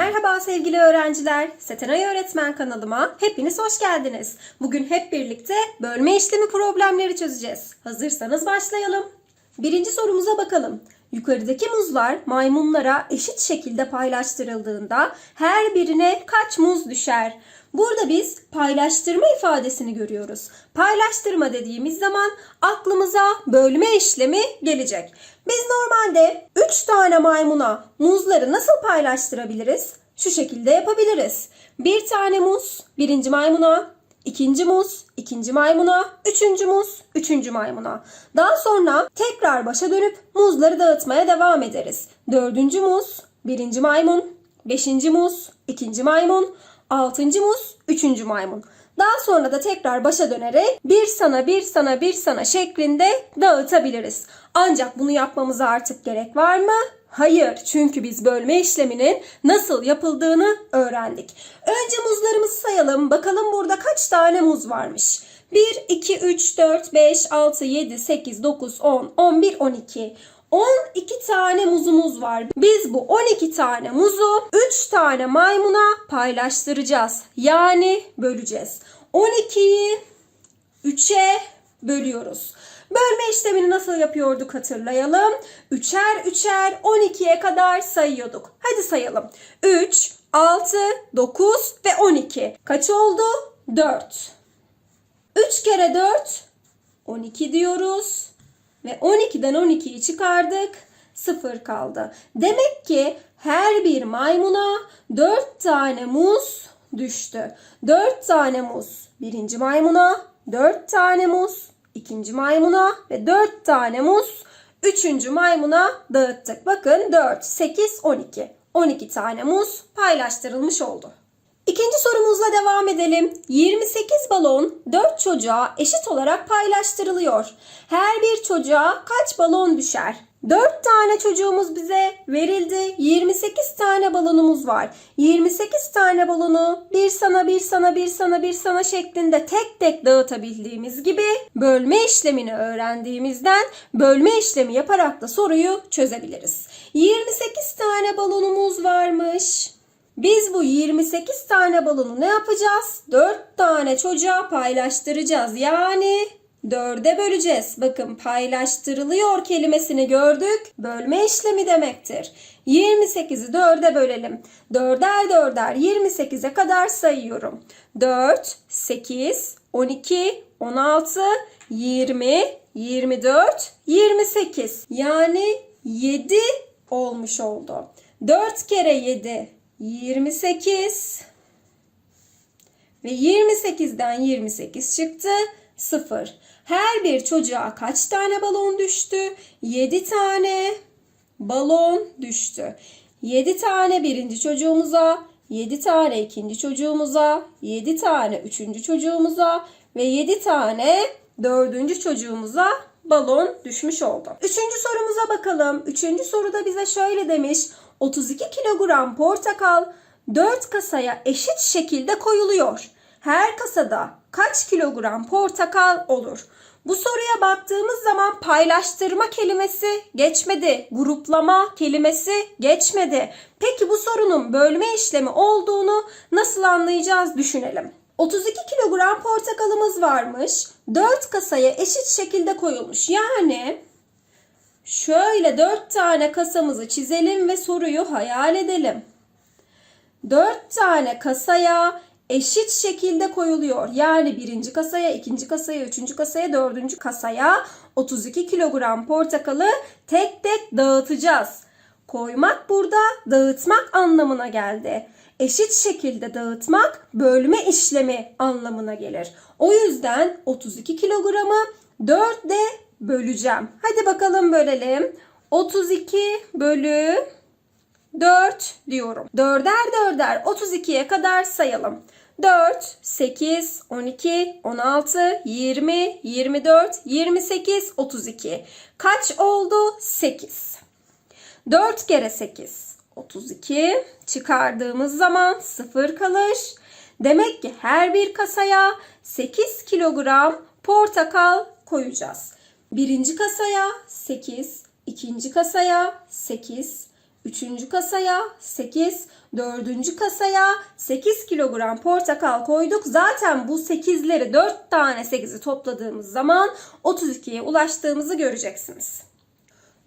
Merhaba sevgili öğrenciler. Setenay Öğretmen kanalıma hepiniz hoş geldiniz. Bugün hep birlikte bölme işlemi problemleri çözeceğiz. Hazırsanız başlayalım. Birinci sorumuza bakalım. Yukarıdaki muzlar maymunlara eşit şekilde paylaştırıldığında her birine kaç muz düşer? Burada biz paylaştırma ifadesini görüyoruz. Paylaştırma dediğimiz zaman aklımıza bölme işlemi gelecek. Biz normalde 3 tane maymuna muzları nasıl paylaştırabiliriz? Şu şekilde yapabiliriz. Bir tane muz birinci maymuna, ikinci muz ikinci maymuna, üçüncü muz üçüncü maymuna. Daha sonra tekrar başa dönüp muzları dağıtmaya devam ederiz. Dördüncü muz birinci maymun, beşinci muz ikinci maymun, altıncı muz üçüncü maymun. Daha sonra da tekrar başa dönerek bir sana bir sana bir sana şeklinde dağıtabiliriz. Ancak bunu yapmamıza artık gerek var mı? Hayır çünkü biz bölme işleminin nasıl yapıldığını öğrendik. Önce muzlarımızı sayalım. Bakalım burada kaç tane muz varmış. 1, 2, 3, 4, 5, 6, 7, 8, 9, 10, 11, 12. 12 tane muzumuz var. Biz bu 12 tane muzu 3 tane maymuna paylaştıracağız. Yani böleceğiz. 12'yi 3'e bölüyoruz. Bölme işlemini nasıl yapıyorduk hatırlayalım. Üçer üçer 12'ye kadar sayıyorduk. Hadi sayalım. 3, 6, 9 ve 12. Kaç oldu? 4. 3 kere 4 12 diyoruz. Ve 12'den 12'yi çıkardık. 0 kaldı. Demek ki her bir maymuna 4 tane muz düştü. 4 tane muz birinci maymuna, 4 tane muz ikinci maymuna ve 4 tane muz üçüncü maymuna dağıttık. Bakın 4, 8, 12. 12 tane muz paylaştırılmış oldu. İkinci sorumuzla devam edelim. 28 balon 4 çocuğa eşit olarak paylaştırılıyor. Her bir çocuğa kaç balon düşer? 4 tane çocuğumuz bize verildi. 28 tane balonumuz var. 28 tane balonu bir sana bir sana bir sana bir sana şeklinde tek tek dağıtabildiğimiz gibi bölme işlemini öğrendiğimizden bölme işlemi yaparak da soruyu çözebiliriz. 28 tane balonumuz varmış. Biz bu 28 tane balonu ne yapacağız? 4 tane çocuğa paylaştıracağız. Yani 4'e böleceğiz. Bakın paylaştırılıyor kelimesini gördük. Bölme işlemi demektir. 28'i 4'e bölelim. 4'er 4'er 28'e kadar sayıyorum. 4, 8, 12, 16, 20, 24, 28. Yani 7 olmuş oldu. 4 kere 7 28 ve 28'den 28 çıktı 0. Her bir çocuğa kaç tane balon düştü? 7 tane balon düştü. 7 tane birinci çocuğumuza, 7 tane ikinci çocuğumuza, 7 tane üçüncü çocuğumuza ve 7 tane dördüncü çocuğumuza balon düşmüş oldu. Üçüncü sorumuza bakalım. Üçüncü soruda bize şöyle demiş. 32 kilogram portakal 4 kasaya eşit şekilde koyuluyor. Her kasada kaç kilogram portakal olur? Bu soruya baktığımız zaman paylaştırma kelimesi geçmedi. Gruplama kelimesi geçmedi. Peki bu sorunun bölme işlemi olduğunu nasıl anlayacağız düşünelim. 32 kilogram portakalımız varmış. 4 kasaya eşit şekilde koyulmuş. Yani şöyle 4 tane kasamızı çizelim ve soruyu hayal edelim. 4 tane kasaya eşit şekilde koyuluyor. Yani birinci kasaya, ikinci kasaya, üçüncü kasaya, dördüncü kasaya 32 kilogram portakalı tek tek dağıtacağız. Koymak burada dağıtmak anlamına geldi. Eşit şekilde dağıtmak bölme işlemi anlamına gelir. O yüzden 32 kilogramı 4'de böleceğim. Hadi bakalım bölelim. 32 bölü 4 diyorum. Dörder dörder 32'ye kadar sayalım. 4, 8, 12, 16, 20, 24, 28, 32. Kaç oldu? 8. 4 kere 8, 32. Çıkardığımız zaman 0 kalır. Demek ki her bir kasaya 8 kilogram portakal koyacağız. Birinci kasaya 8, ikinci kasaya 8, Üçüncü kasaya 8, dördüncü kasaya 8 kilogram portakal koyduk. Zaten bu 8'leri 4 tane 8'i topladığımız zaman 32'ye ulaştığımızı göreceksiniz.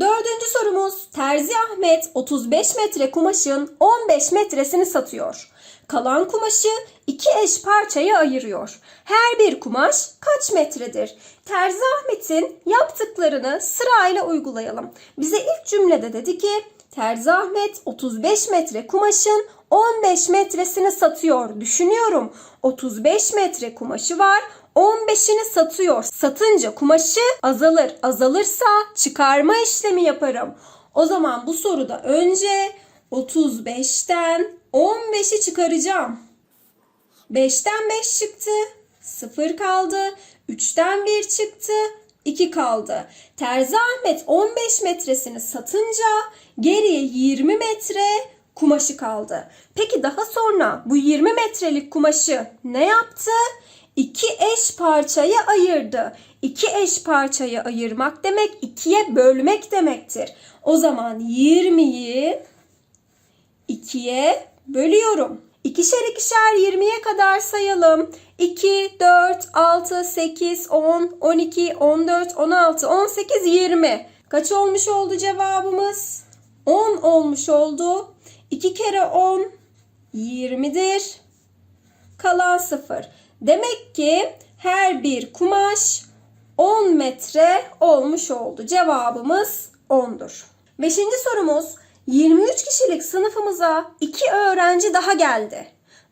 Dördüncü sorumuz. Terzi Ahmet 35 metre kumaşın 15 metresini satıyor. Kalan kumaşı iki eş parçaya ayırıyor. Her bir kumaş kaç metredir? Terzi Ahmet'in yaptıklarını sırayla uygulayalım. Bize ilk cümlede dedi ki Terzi Ahmet 35 metre kumaşın 15 metresini satıyor. Düşünüyorum 35 metre kumaşı var. 15'ini satıyor. Satınca kumaşı azalır. Azalırsa çıkarma işlemi yaparım. O zaman bu soruda önce 35'ten 15'i çıkaracağım. 5'ten 5 çıktı. 0 kaldı. 3'ten 1 çıktı. 2 kaldı. Terzi Ahmet 15 metresini satınca geriye 20 metre kumaşı kaldı. Peki daha sonra bu 20 metrelik kumaşı ne yaptı? İki eş parçaya ayırdı. İki eş parçaya ayırmak demek ikiye bölmek demektir. O zaman 20'yi ikiye bölüyorum. İkişer ikişer 20'ye kadar sayalım. 2, 4, 6, 8, 10, 12, 14, 16, 18, 20. Kaç olmuş oldu cevabımız? 10 olmuş oldu. 2 kere 10 20'dir. Kalan 0. Demek ki her bir kumaş 10 metre olmuş oldu. Cevabımız 10'dur. Beşinci sorumuz 23 kişilik sınıfımıza 2 öğrenci daha geldi.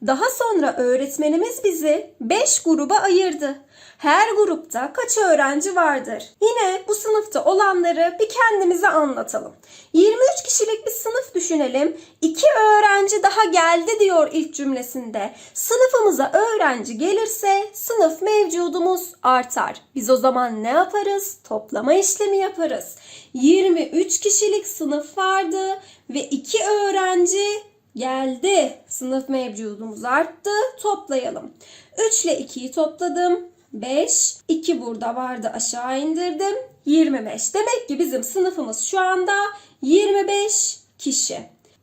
Daha sonra öğretmenimiz bizi 5 gruba ayırdı. Her grupta kaç öğrenci vardır? Yine bu sınıfta olanları bir kendimize anlatalım. 23 kişilik bir sınıf düşünelim. 2 öğrenci daha geldi diyor ilk cümlesinde. Sınıfımıza öğrenci gelirse sınıf mevcudumuz artar. Biz o zaman ne yaparız? Toplama işlemi yaparız. 23 kişilik sınıf vardı ve 2 öğrenci geldi. Sınıf mevcudumuz arttı. Toplayalım. 3 ile 2'yi topladım. 5. 2 burada vardı aşağı indirdim. 25. Demek ki bizim sınıfımız şu anda 25 kişi.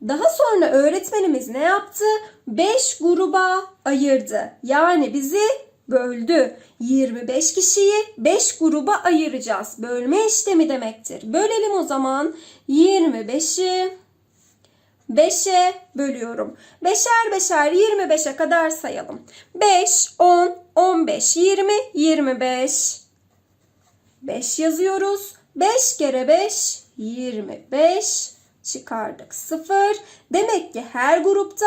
Daha sonra öğretmenimiz ne yaptı? 5 gruba ayırdı. Yani bizi böldü. 25 kişiyi 5 gruba ayıracağız. Bölme işlemi demektir. Bölelim o zaman. 25'i 5'e bölüyorum. Beşer beşer 25'e kadar sayalım. 5, 10, 15, 20, 25. 5 yazıyoruz. 5 kere 5, 25. Çıkardık 0. Demek ki her grupta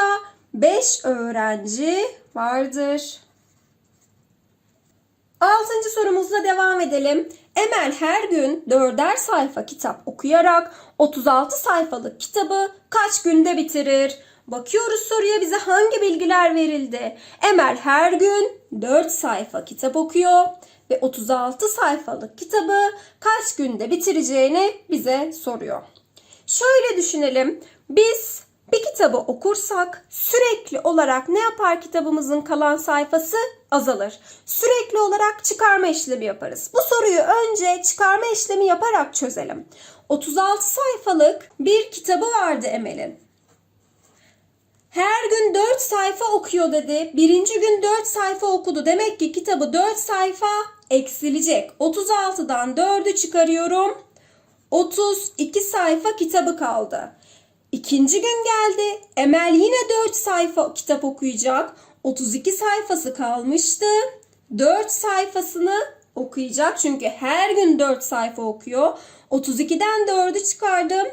5 öğrenci vardır. Altıncı sorumuzla devam edelim. Emel her gün dörder sayfa kitap okuyarak 36 sayfalık kitabı kaç günde bitirir? Bakıyoruz soruya bize hangi bilgiler verildi? Emel her gün 4 sayfa kitap okuyor ve 36 sayfalık kitabı kaç günde bitireceğini bize soruyor. Şöyle düşünelim. Biz bir kitabı okursak sürekli olarak ne yapar kitabımızın kalan sayfası? Azalır. Sürekli olarak çıkarma işlemi yaparız. Bu soruyu önce çıkarma işlemi yaparak çözelim. 36 sayfalık bir kitabı vardı Emel'in. Her gün 4 sayfa okuyor dedi. Birinci gün 4 sayfa okudu. Demek ki kitabı 4 sayfa eksilecek. 36'dan 4'ü çıkarıyorum. 32 sayfa kitabı kaldı. İkinci gün geldi. Emel yine 4 sayfa kitap okuyacak. 32 sayfası kalmıştı. 4 sayfasını okuyacak. Çünkü her gün 4 sayfa okuyor. 32'den 4'ü çıkardım.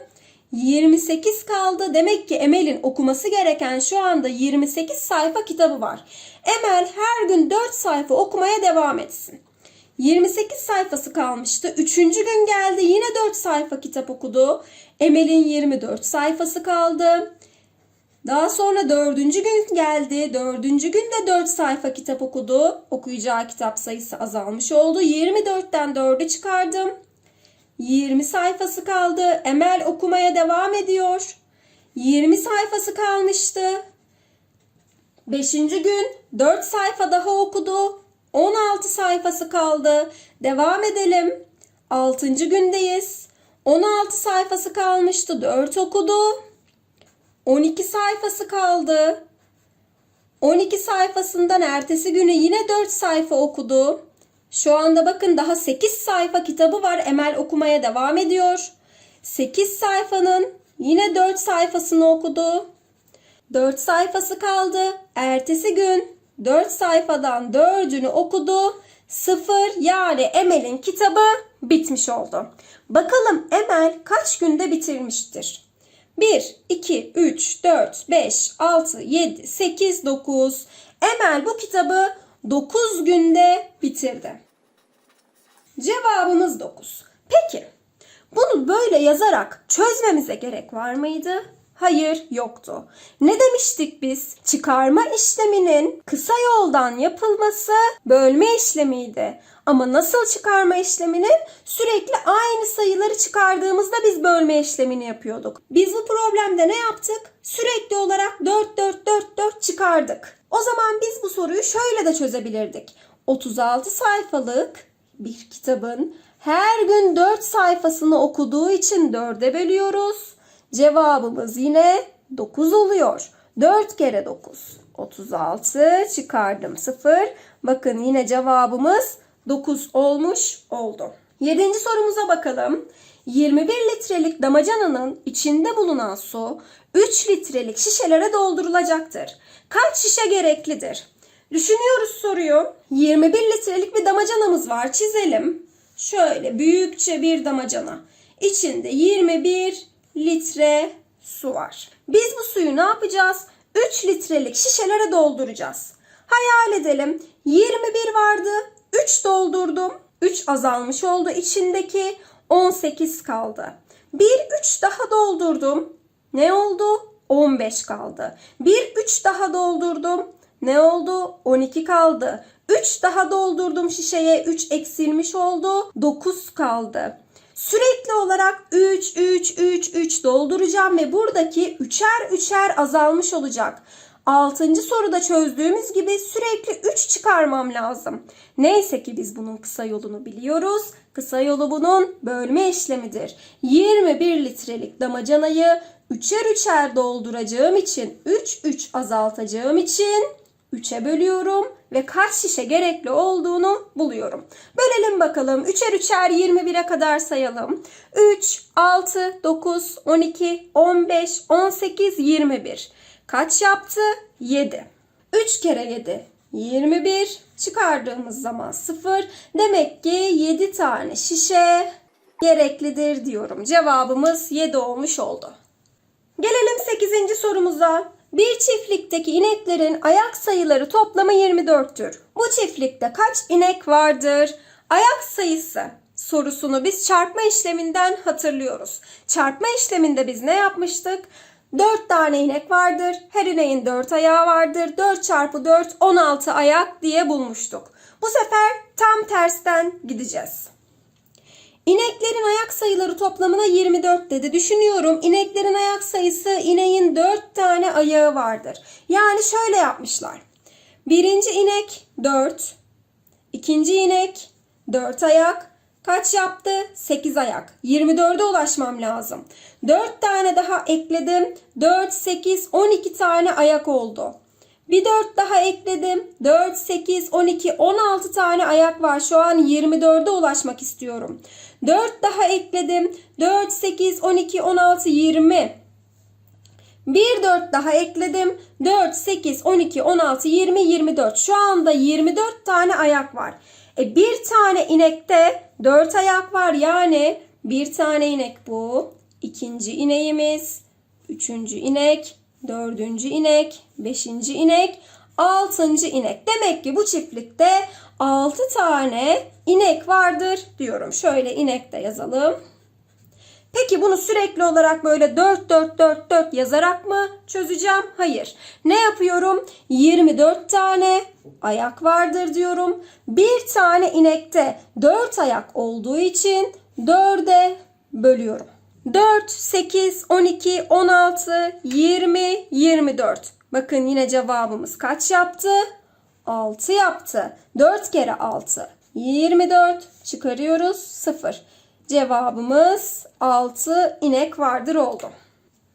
28 kaldı. Demek ki Emel'in okuması gereken şu anda 28 sayfa kitabı var. Emel her gün 4 sayfa okumaya devam etsin. 28 sayfası kalmıştı. Üçüncü gün geldi. Yine 4 sayfa kitap okudu. Emel'in 24 sayfası kaldı. Daha sonra dördüncü gün geldi. Dördüncü gün de 4 sayfa kitap okudu. Okuyacağı kitap sayısı azalmış oldu. 24'ten 4'ü çıkardım. 20 sayfası kaldı. Emel okumaya devam ediyor. 20 sayfası kalmıştı. Beşinci gün 4 sayfa daha okudu. 16 sayfası kaldı. Devam edelim. 6. gündeyiz. 16 sayfası kalmıştı. 4 okudu. 12 sayfası kaldı. 12 sayfasından ertesi günü yine 4 sayfa okudu. Şu anda bakın daha 8 sayfa kitabı var. Emel okumaya devam ediyor. 8 sayfanın yine 4 sayfasını okudu. 4 sayfası kaldı. Ertesi gün 4 sayfadan 4'ünü okudu. 0 yani Emel'in kitabı bitmiş oldu. Bakalım Emel kaç günde bitirmiştir? 1, 2, 3, 4, 5, 6, 7, 8, 9. Emel bu kitabı 9 günde bitirdi. Cevabımız 9. Peki bunu böyle yazarak çözmemize gerek var mıydı? Hayır yoktu. Ne demiştik biz? Çıkarma işleminin kısa yoldan yapılması bölme işlemiydi. Ama nasıl çıkarma işleminin? Sürekli aynı sayıları çıkardığımızda biz bölme işlemini yapıyorduk. Biz bu problemde ne yaptık? Sürekli olarak 4 4 4 4 çıkardık. O zaman biz bu soruyu şöyle de çözebilirdik. 36 sayfalık bir kitabın her gün 4 sayfasını okuduğu için 4'e bölüyoruz. Cevabımız yine 9 oluyor. 4 kere 9. 36 çıkardım 0. Bakın yine cevabımız 9 olmuş oldu. 7. sorumuza bakalım. 21 litrelik damacananın içinde bulunan su 3 litrelik şişelere doldurulacaktır. Kaç şişe gereklidir? Düşünüyoruz soruyu. 21 litrelik bir damacanamız var. Çizelim. Şöyle büyükçe bir damacana. İçinde 21 litre su var. Biz bu suyu ne yapacağız? 3 litrelik şişelere dolduracağız. Hayal edelim. 21 vardı. 3 doldurdum. 3 azalmış oldu içindeki. 18 kaldı. Bir 3 daha doldurdum. Ne oldu? 15 kaldı. Bir 3 daha doldurdum. Ne oldu? 12 kaldı. 3 daha doldurdum şişeye. 3 eksilmiş oldu. 9 kaldı. Sürekli olarak 3, 3, 3, 3 dolduracağım ve buradaki üçer üçer azalmış olacak. Altıncı soruda çözdüğümüz gibi sürekli 3 çıkarmam lazım. Neyse ki biz bunun kısa yolunu biliyoruz. Kısa yolu bunun bölme işlemidir. 21 litrelik damacanayı üçer üçer dolduracağım için 3 3 azaltacağım için 3'e bölüyorum ve kaç şişe gerekli olduğunu buluyorum. Bölelim bakalım. 3'er 3'er 21'e kadar sayalım. 3, 6, 9, 12, 15, 18, 21. Kaç yaptı? 7. 3 kere 7. 21 çıkardığımız zaman 0. Demek ki 7 tane şişe gereklidir diyorum. Cevabımız 7 olmuş oldu. Gelelim 8. sorumuza. Bir çiftlikteki ineklerin ayak sayıları toplamı 24'tür. Bu çiftlikte kaç inek vardır? Ayak sayısı sorusunu biz çarpma işleminden hatırlıyoruz. Çarpma işleminde biz ne yapmıştık? 4 tane inek vardır. Her ineğin 4 ayağı vardır. 4 çarpı 4 16 ayak diye bulmuştuk. Bu sefer tam tersten gideceğiz. İneklerin ayak sayıları toplamına 24 dedi. Düşünüyorum ineklerin ayak sayısı ineğin 4 tane ayağı vardır. Yani şöyle yapmışlar. Birinci inek 4. ikinci inek 4 ayak. Kaç yaptı? 8 ayak. 24'e ulaşmam lazım. 4 tane daha ekledim. 4, 8, 12 tane ayak oldu. Bir 4 daha ekledim. 4, 8, 12, 16 tane ayak var. Şu an 24'e ulaşmak istiyorum. 4 daha ekledim. 4, 8, 12, 16, 20. Bir 4 daha ekledim. 4, 8, 12, 16, 20, 24. Şu anda 24 tane ayak var. E bir tane inekte 4 ayak var. Yani bir tane inek bu. İkinci ineğimiz. Üçüncü inek. Dördüncü inek. Beşinci inek. Altıncı inek. Demek ki bu çiftlikte 6 tane inek vardır diyorum. Şöyle inek de yazalım. Peki bunu sürekli olarak böyle 4 4 4 4 yazarak mı çözeceğim? Hayır. Ne yapıyorum? 24 tane ayak vardır diyorum. Bir tane inekte 4 ayak olduğu için 4'e bölüyorum. 4, 8, 12, 16, 20, 24. Bakın yine cevabımız kaç yaptı? 6 yaptı. 4 kere 6. 24 çıkarıyoruz 0. Cevabımız 6 inek vardır oldu.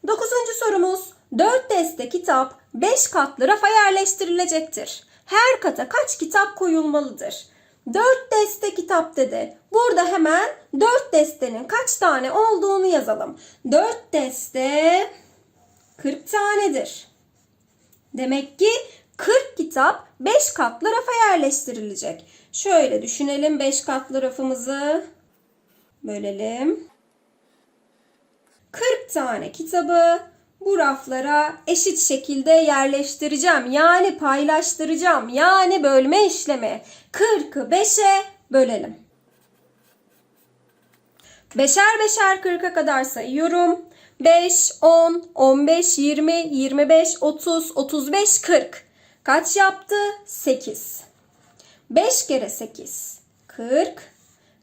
Dokuzuncu sorumuz. 4 deste kitap 5 katlı rafa yerleştirilecektir. Her kata kaç kitap koyulmalıdır? 4 deste kitap dedi. Burada hemen 4 destenin kaç tane olduğunu yazalım. 4 deste 40 tanedir. Demek ki 40 kitap 5 katlı rafa yerleştirilecek. Şöyle düşünelim 5 katlı rafımızı bölelim. 40 tane kitabı bu raflara eşit şekilde yerleştireceğim. Yani paylaştıracağım. Yani bölme işlemi. 40'ı 5'e bölelim. Beşer beşer 40'a kadar sayıyorum. 5, 10, 15, 20, 25, 30, 35, 40. Kaç yaptı? 8. 5 kere 8. 40.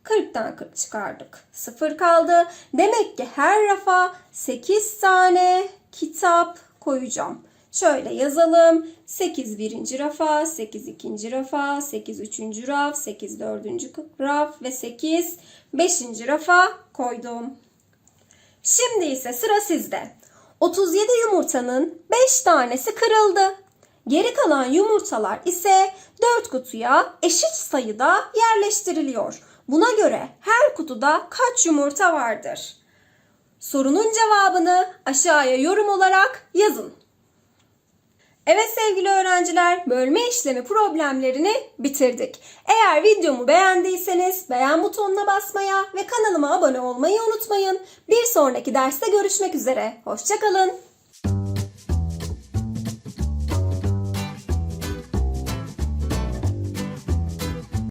40'tan 40 çıkardık. 0 kaldı. Demek ki her rafa 8 tane kitap koyacağım. Şöyle yazalım. 8 birinci rafa, 8 ikinci rafa, 8 üçüncü raf, 8 dördüncü raf ve 8 beşinci rafa koydum. Şimdi ise sıra sizde. 37 yumurtanın 5 tanesi kırıldı. Geri kalan yumurtalar ise 4 kutuya eşit sayıda yerleştiriliyor. Buna göre her kutuda kaç yumurta vardır? Sorunun cevabını aşağıya yorum olarak yazın. Evet sevgili öğrenciler, bölme işlemi problemlerini bitirdik. Eğer videomu beğendiyseniz beğen butonuna basmaya ve kanalıma abone olmayı unutmayın. Bir sonraki derste görüşmek üzere. Hoşçakalın.